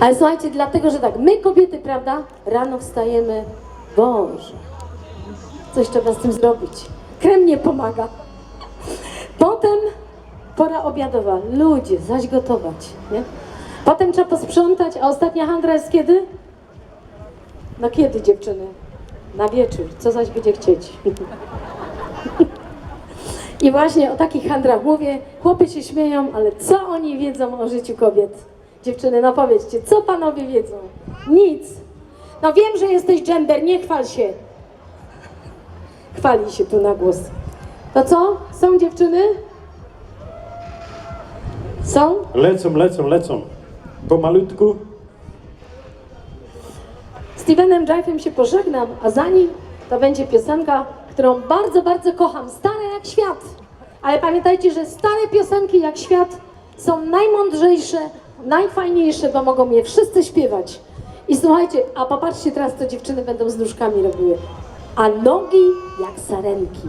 Ale słuchajcie, dlatego, że tak, my kobiety, prawda, rano wstajemy, Boże, coś trzeba z tym zrobić. Krem nie pomaga. Potem pora obiadowa, ludzie, zaś gotować, nie? Potem trzeba posprzątać, a ostatnia handra jest kiedy? No kiedy, dziewczyny? Na wieczór, co zaś będzie chcieć. I właśnie o takich handrach mówię, chłopy się śmieją, ale co oni wiedzą o życiu kobiet? Dziewczyny, no powiedzcie, co panowie wiedzą? Nic. No wiem, że jesteś gender, nie chwal się. Chwali się tu na głos. To co? Są dziewczyny? Są? Lecą, lecą, lecą. Pomalutku. Stevenem Jive'em się pożegnam, a za nim to będzie piosenka, którą bardzo, bardzo kocham. Stare jak świat. Ale pamiętajcie, że stare piosenki jak świat są najmądrzejsze, najfajniejsze, bo mogą je wszyscy śpiewać. I słuchajcie, a popatrzcie teraz, co dziewczyny będą z nóżkami robiły. A nogi jak sarenki.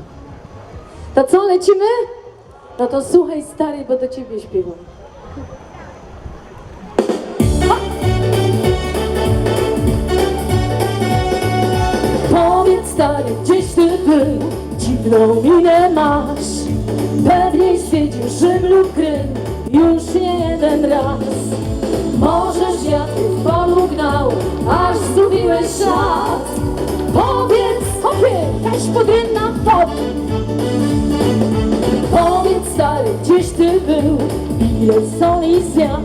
To co, lecimy? No to słuchaj stary, bo do ciebie śpiewam. Powiedz stary, gdzieś ty był, dziwną minę masz. Pewnie stwierdził Rzym lub Krym już jeden raz. Możesz wiatr w polu gnał, aż zgubiłeś szat. Powiedz, hopie, jakaś podręna pop. Powiedz stary, gdzieś ty był, ile są i zmian.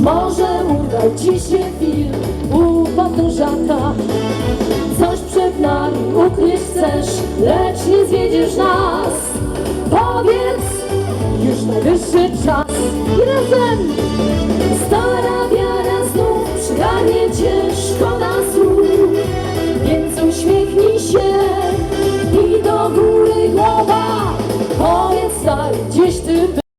Może urwał ci się film u podróżaka. Coś przed nami ukryć chcesz, lecz nie zwiedziesz nas. Czas i razem stara wiara znów przygarnie cię, szkoda słów. Więc uśmiechnij się i do góry głowa. Powiedz stary, gdzie